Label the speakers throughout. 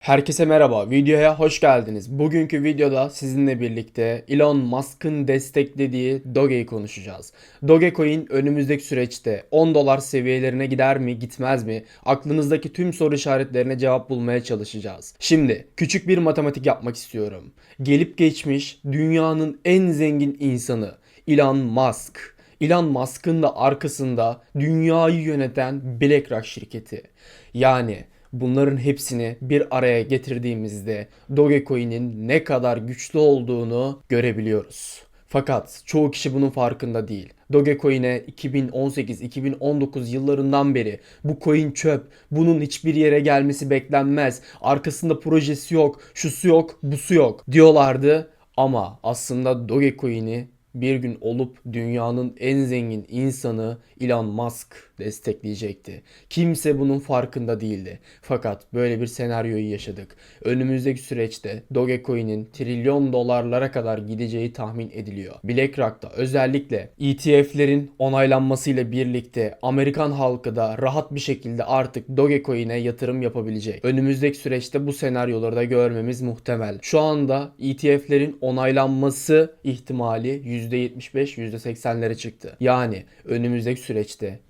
Speaker 1: Herkese merhaba, videoya hoş geldiniz. Bugünkü videoda sizinle birlikte Elon Musk'ın desteklediği Doge'yi konuşacağız. Dogecoin önümüzdeki süreçte 10 dolar seviyelerine gider mi, gitmez mi? Aklınızdaki tüm soru işaretlerine cevap bulmaya çalışacağız. Şimdi küçük bir matematik yapmak istiyorum. Gelip geçmiş dünyanın en zengin insanı Elon Musk. Elon Musk'ın da arkasında dünyayı yöneten BlackRock şirketi. Yani Bunların hepsini bir araya getirdiğimizde Dogecoin'in ne kadar güçlü olduğunu görebiliyoruz. Fakat çoğu kişi bunun farkında değil. Dogecoin'e 2018-2019 yıllarından beri bu coin çöp, bunun hiçbir yere gelmesi beklenmez, arkasında projesi yok, şusu yok, busu yok diyorlardı. Ama aslında Dogecoin'i bir gün olup dünyanın en zengin insanı Elon Musk destekleyecekti. Kimse bunun farkında değildi. Fakat böyle bir senaryoyu yaşadık. Önümüzdeki süreçte Dogecoin'in trilyon dolarlara kadar gideceği tahmin ediliyor. BlackRock'ta özellikle ETF'lerin onaylanmasıyla birlikte Amerikan halkı da rahat bir şekilde artık Dogecoin'e yatırım yapabilecek. Önümüzdeki süreçte bu senaryoları da görmemiz muhtemel. Şu anda ETF'lerin onaylanması ihtimali %75-%80'lere çıktı. Yani önümüzdeki süreçte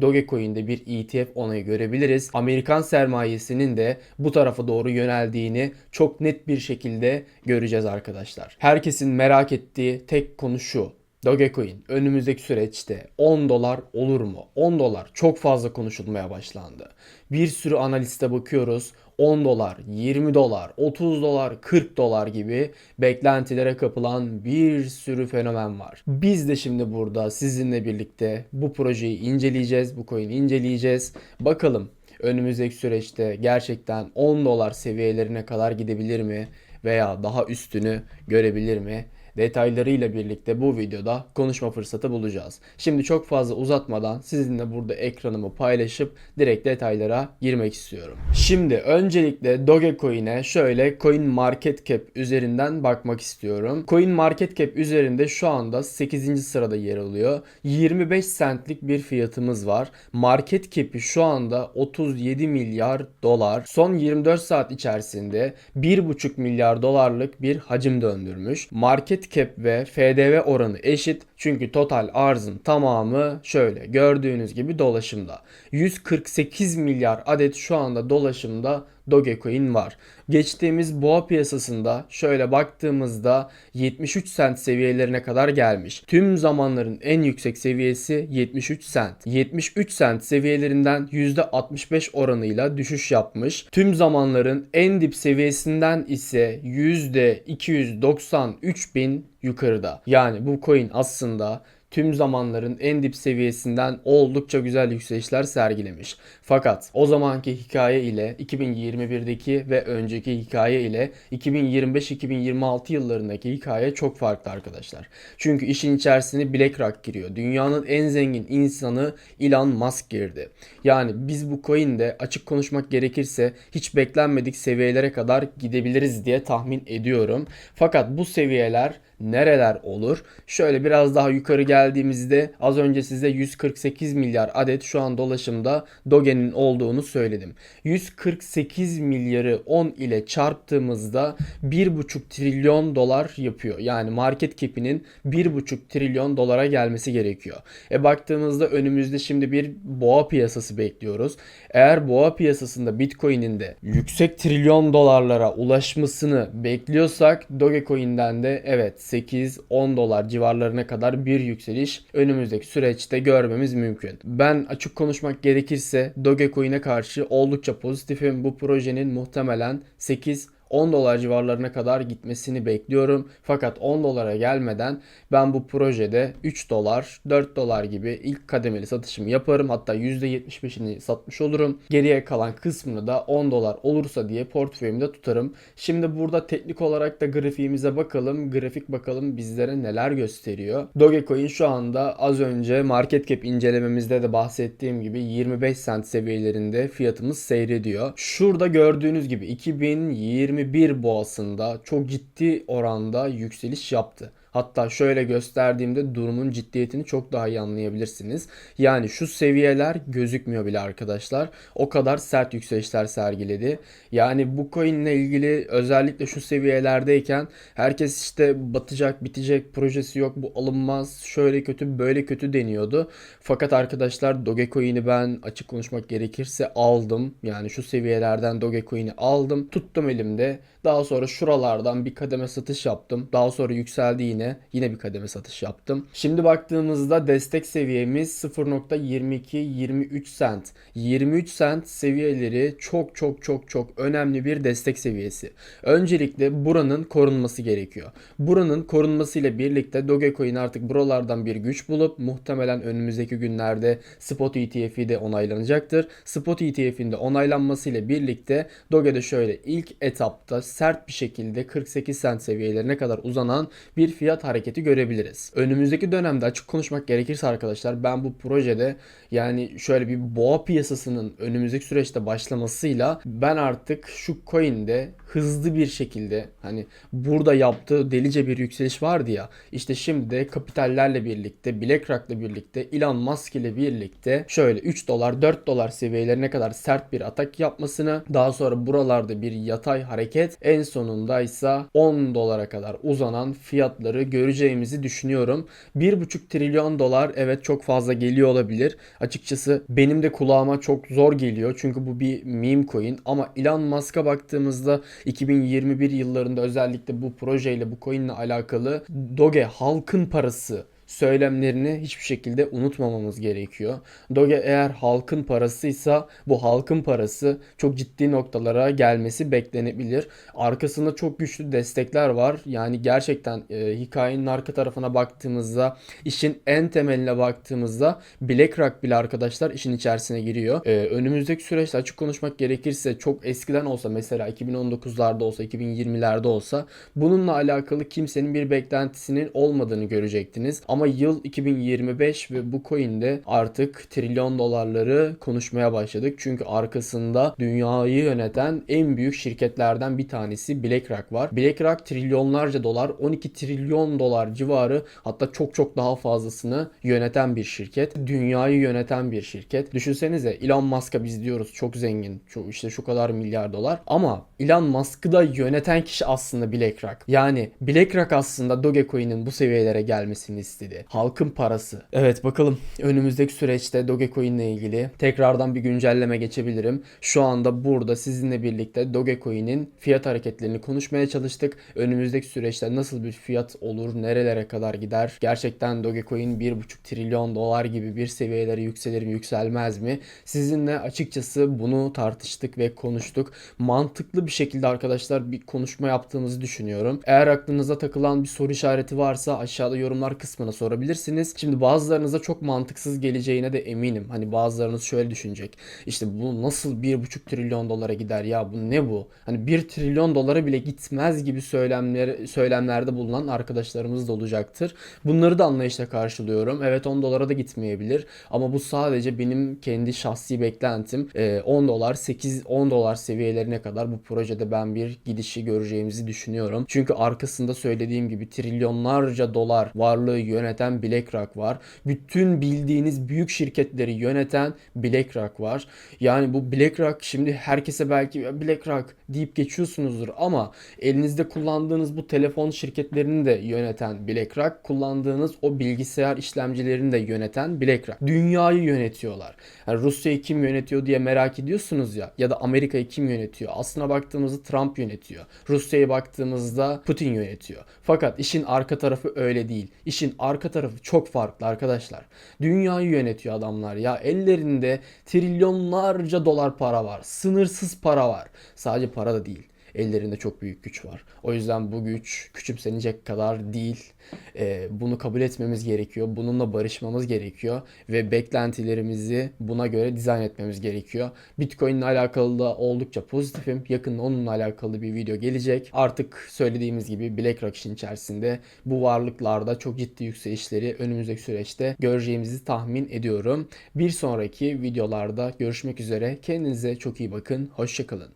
Speaker 1: Dogecoin'de bir ETF onayı görebiliriz. Amerikan sermayesinin de bu tarafa doğru yöneldiğini çok net bir şekilde göreceğiz arkadaşlar. Herkesin merak ettiği tek konu şu. Dogecoin önümüzdeki süreçte 10 dolar olur mu? 10 dolar çok fazla konuşulmaya başlandı. Bir sürü analiste bakıyoruz. 10 dolar, 20 dolar, 30 dolar, 40 dolar gibi beklentilere kapılan bir sürü fenomen var. Biz de şimdi burada sizinle birlikte bu projeyi inceleyeceğiz, bu coin'i inceleyeceğiz. Bakalım önümüzdeki süreçte gerçekten 10 dolar seviyelerine kadar gidebilir mi veya daha üstünü görebilir mi? Detaylarıyla birlikte bu videoda konuşma fırsatı bulacağız. Şimdi çok fazla uzatmadan sizinle burada ekranımı paylaşıp direkt detaylara girmek istiyorum. Şimdi öncelikle Dogecoin'e şöyle Coin Market Cap üzerinden bakmak istiyorum. Coin Market Cap üzerinde şu anda 8. sırada yer alıyor. 25 centlik bir fiyatımız var. Market Cap'i şu anda 37 milyar dolar. Son 24 saat içerisinde 1,5 milyar dolarlık bir hacim döndürmüş. Market cap ve FDV oranı eşit. Çünkü total arzın tamamı şöyle gördüğünüz gibi dolaşımda. 148 milyar adet şu anda dolaşımda Dogecoin var. Geçtiğimiz boğa piyasasında şöyle baktığımızda 73 cent seviyelerine kadar gelmiş. Tüm zamanların en yüksek seviyesi 73 cent. 73 cent seviyelerinden %65 oranıyla düşüş yapmış. Tüm zamanların en dip seviyesinden ise %293 bin yukarıda. Yani bu coin aslında tüm zamanların en dip seviyesinden oldukça güzel yükselişler sergilemiş. Fakat o zamanki hikaye ile 2021'deki ve önceki hikaye ile 2025-2026 yıllarındaki hikaye çok farklı arkadaşlar. Çünkü işin içerisine BlackRock giriyor. Dünyanın en zengin insanı Elon Musk girdi. Yani biz bu coin'de açık konuşmak gerekirse hiç beklenmedik seviyelere kadar gidebiliriz diye tahmin ediyorum. Fakat bu seviyeler nereler olur? Şöyle biraz daha yukarı geldiğimizde az önce size 148 milyar adet şu an dolaşımda Doge'nin olduğunu söyledim. 148 milyarı 10 ile çarptığımızda 1,5 trilyon dolar yapıyor. Yani market cap'inin 1,5 trilyon dolara gelmesi gerekiyor. E baktığımızda önümüzde şimdi bir boğa piyasası bekliyoruz. Eğer boğa piyasasında Bitcoin'in de yüksek trilyon dolarlara ulaşmasını bekliyorsak Dogecoin'den de evet 8-10 dolar civarlarına kadar bir yükseliş önümüzdeki süreçte görmemiz mümkün. Ben açık konuşmak gerekirse Dogecoin'e karşı oldukça pozitifim. Bu projenin muhtemelen 8 10 dolar civarlarına kadar gitmesini bekliyorum. Fakat 10 dolara gelmeden ben bu projede 3 dolar, 4 dolar gibi ilk kademeli satışımı yaparım. Hatta %75'ini satmış olurum. Geriye kalan kısmını da 10 dolar olursa diye portföyümde tutarım. Şimdi burada teknik olarak da grafiğimize bakalım. Grafik bakalım bizlere neler gösteriyor. Dogecoin şu anda az önce market cap incelememizde de bahsettiğim gibi 25 cent seviyelerinde fiyatımız seyrediyor. Şurada gördüğünüz gibi 2020 2021 boğasında çok ciddi oranda yükseliş yaptı. Hatta şöyle gösterdiğimde durumun ciddiyetini çok daha iyi anlayabilirsiniz. Yani şu seviyeler gözükmüyor bile arkadaşlar. O kadar sert yükselişler sergiledi. Yani bu coin ilgili özellikle şu seviyelerdeyken herkes işte batacak, bitecek, projesi yok, bu alınmaz, şöyle kötü, böyle kötü deniyordu. Fakat arkadaşlar Dogecoin'i ben açık konuşmak gerekirse aldım. Yani şu seviyelerden Dogecoin'i aldım. Tuttum elimde. Daha sonra şuralardan bir kademe satış yaptım. Daha sonra yükseldi yine. Yine bir kademe satış yaptım. Şimdi baktığımızda destek seviyemiz 0.22-23 cent. 23 cent seviyeleri çok çok çok çok önemli bir destek seviyesi. Öncelikle buranın korunması gerekiyor. Buranın korunmasıyla birlikte Dogecoin artık buralardan bir güç bulup muhtemelen önümüzdeki günlerde Spot ETF'i de onaylanacaktır. Spot ETF'in de onaylanmasıyla birlikte Doge'de şöyle ilk etapta sert bir şekilde 48 cent seviyelerine kadar uzanan bir fiyat hareketi görebiliriz. Önümüzdeki dönemde açık konuşmak gerekirse arkadaşlar ben bu projede yani şöyle bir boğa piyasasının önümüzdeki süreçte başlamasıyla ben artık şu coin'de hızlı bir şekilde hani burada yaptığı delice bir yükseliş vardı ya işte şimdi de kapitallerle birlikte BlackRock'la birlikte Elon Musk ile birlikte şöyle 3 dolar 4 dolar seviyelerine kadar sert bir atak yapmasını daha sonra buralarda bir yatay hareket en sonunda ise 10 dolara kadar uzanan fiyatları göreceğimizi düşünüyorum. 1,5 trilyon dolar evet çok fazla geliyor olabilir. Açıkçası benim de kulağıma çok zor geliyor. Çünkü bu bir meme coin ama Elon Musk'a baktığımızda 2021 yıllarında özellikle bu projeyle bu coinle alakalı Doge halkın parası söylemlerini hiçbir şekilde unutmamamız gerekiyor. Doge eğer halkın parasıysa bu halkın parası çok ciddi noktalara gelmesi beklenebilir. Arkasında çok güçlü destekler var. Yani gerçekten e, hikayenin arka tarafına baktığımızda işin en temeline baktığımızda BlackRock bile arkadaşlar işin içerisine giriyor. E, önümüzdeki süreçte açık konuşmak gerekirse çok eskiden olsa mesela 2019'larda olsa 2020'lerde olsa bununla alakalı kimsenin bir beklentisinin olmadığını görecektiniz. Ama yıl 2025 ve bu coin'de artık trilyon dolarları konuşmaya başladık. Çünkü arkasında dünyayı yöneten en büyük şirketlerden bir tanesi BlackRock var. BlackRock trilyonlarca dolar, 12 trilyon dolar civarı hatta çok çok daha fazlasını yöneten bir şirket. Dünyayı yöneten bir şirket. Düşünsenize Elon Musk'a biz diyoruz çok zengin. Çok işte şu kadar milyar dolar. Ama Elon Musk'ı da yöneten kişi aslında BlackRock. Yani BlackRock aslında Dogecoin'in bu seviyelere gelmesini istedi. Halkın parası. Evet bakalım önümüzdeki süreçte Dogecoin ile ilgili tekrardan bir güncelleme geçebilirim. Şu anda burada sizinle birlikte Dogecoin'in fiyat hareketlerini konuşmaya çalıştık. Önümüzdeki süreçte nasıl bir fiyat olur, nerelere kadar gider? Gerçekten Dogecoin 1,5 trilyon dolar gibi bir seviyelere yükselir mi, yükselmez mi? Sizinle açıkçası bunu tartıştık ve konuştuk. Mantıklı bir şekilde arkadaşlar bir konuşma yaptığımızı düşünüyorum. Eğer aklınıza takılan bir soru işareti varsa aşağıda yorumlar kısmına sorabilirsiniz. Şimdi bazılarınıza çok mantıksız geleceğine de eminim. Hani bazılarınız şöyle düşünecek. İşte bu nasıl 1,5 trilyon dolara gider ya bu ne bu? Hani 1 trilyon dolara bile gitmez gibi söylemler, söylemlerde bulunan arkadaşlarımız da olacaktır. Bunları da anlayışla karşılıyorum. Evet 10 dolara da gitmeyebilir. Ama bu sadece benim kendi şahsi beklentim. Ee, 10 dolar 8 10 dolar seviyelerine kadar bu projede ben bir gidişi göreceğimizi düşünüyorum. Çünkü arkasında söylediğim gibi trilyonlarca dolar varlığı yöneten BlackRock var. Bütün bildiğiniz büyük şirketleri yöneten BlackRock var. Yani bu BlackRock şimdi herkese belki BlackRock deyip geçiyorsunuzdur ama elinizde kullandığınız bu telefon şirketlerini de yöneten BlackRock, kullandığınız o bilgisayar işlemcilerini de yöneten BlackRock. Dünyayı yönetiyorlar. Yani Rusya'yı kim yönetiyor diye merak ediyorsunuz ya ya da Amerika'yı kim yönetiyor? Aslına baktığımızda Trump yönetiyor. Rusya'ya baktığımızda Putin yönetiyor. Fakat işin arka tarafı öyle değil. İşin arka tarafı çok farklı arkadaşlar. Dünyayı yönetiyor adamlar ya. Ellerinde trilyonlarca dolar para var. Sınırsız para var. Sadece para da değil. Ellerinde çok büyük güç var. O yüzden bu güç küçümsenecek kadar değil. Ee, bunu kabul etmemiz gerekiyor. Bununla barışmamız gerekiyor. Ve beklentilerimizi buna göre dizayn etmemiz gerekiyor. Bitcoin ile alakalı da oldukça pozitifim. Yakında onunla alakalı bir video gelecek. Artık söylediğimiz gibi BlackRock işin içerisinde bu varlıklarda çok ciddi yükselişleri önümüzdeki süreçte göreceğimizi tahmin ediyorum. Bir sonraki videolarda görüşmek üzere. Kendinize çok iyi bakın. Hoşçakalın.